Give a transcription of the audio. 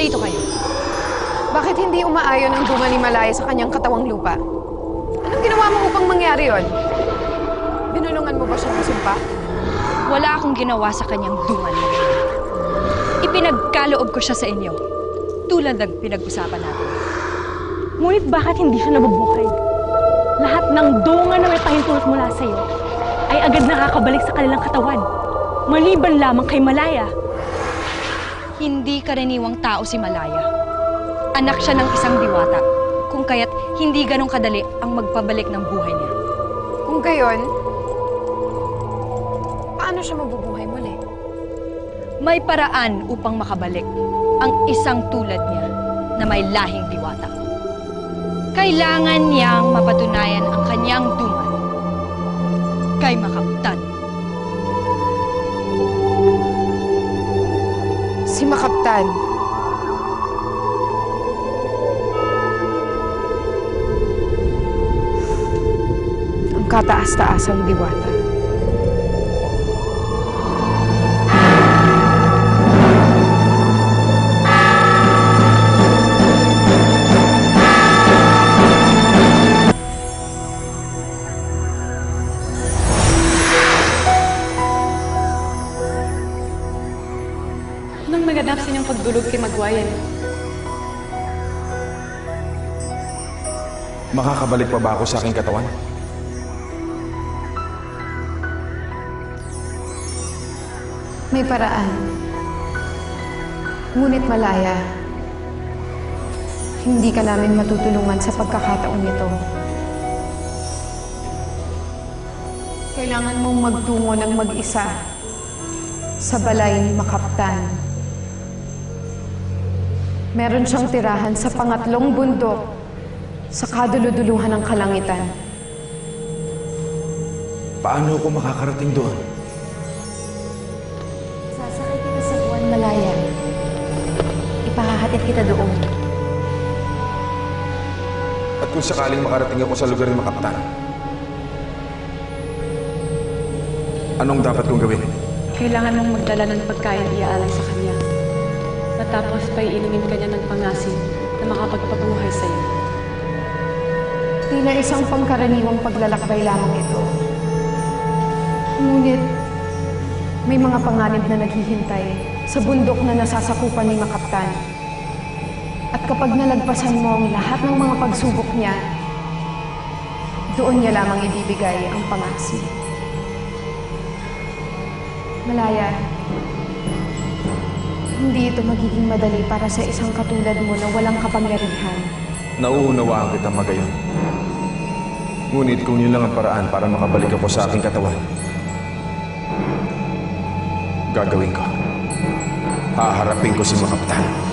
Narito kayo. Bakit hindi umaayon ang dunga ni Malaya sa kanyang katawang lupa? Anong ginawa mo upang mangyari yon? Binulungan mo ba siya ng sumpa? Wala akong ginawa sa kanyang dungan. Ipinagkaloob ko siya sa inyo. Tulad ng pinag-usapan natin. Ngunit bakit hindi siya nabubuhay? Lahat ng dunga na may pahintulot mula sa iyo ay agad nakakabalik sa kanilang katawan. Maliban lamang kay Malaya. Hindi karaniwang tao si Malaya. Anak siya ng isang diwata. Kung kaya't hindi ganong kadali ang magpabalik ng buhay niya. Kung gayon, paano siya mabubuhay muli? May paraan upang makabalik ang isang tulad niya na may lahing diwata. Kailangan niyang mapatunayan ang kanyang dungan kataas-taasang diwata. Nang naganap sa inyong pagdulog kay Magwayan, Makakabalik pa ba ako sa aking katawan? May paraan. Ngunit malaya. Hindi ka namin matutulungan sa pagkakataon nito. Kailangan mong magtungo ng mag-isa sa balay ni Makaptan. Meron siyang tirahan sa pangatlong bundok sa kaduluduluhan ng kalangitan. Paano ako makakarating doon? Kita sa buwan malaya. Ipahahatid kita doon. At kung sakaling makarating ako sa lugar ni Makaptan, anong dapat kong gawin? kailangan mong magdala ng pagkain iaalay sa kanya. Matapos pa iinumin kanya ng pangasin na makapagpabuhay sa iyo. Tila isang pangkaraniwang paglalakbay lamang ito. Ngunit, may mga panganib na naghihintay sa bundok na nasasakupan ni Makaptan. At kapag nalagpasan mo ang lahat ng mga pagsubok niya, doon niya lamang ibibigay ang pangasi. Malaya, hindi ito magiging madali para sa isang katulad mo na walang kapangyarihan. Nauunawaan kita magayon. Ngunit kung yun lang ang paraan para makabalik ako sa aking katawan, gagawin ko. Haharapin ko si Makaptan.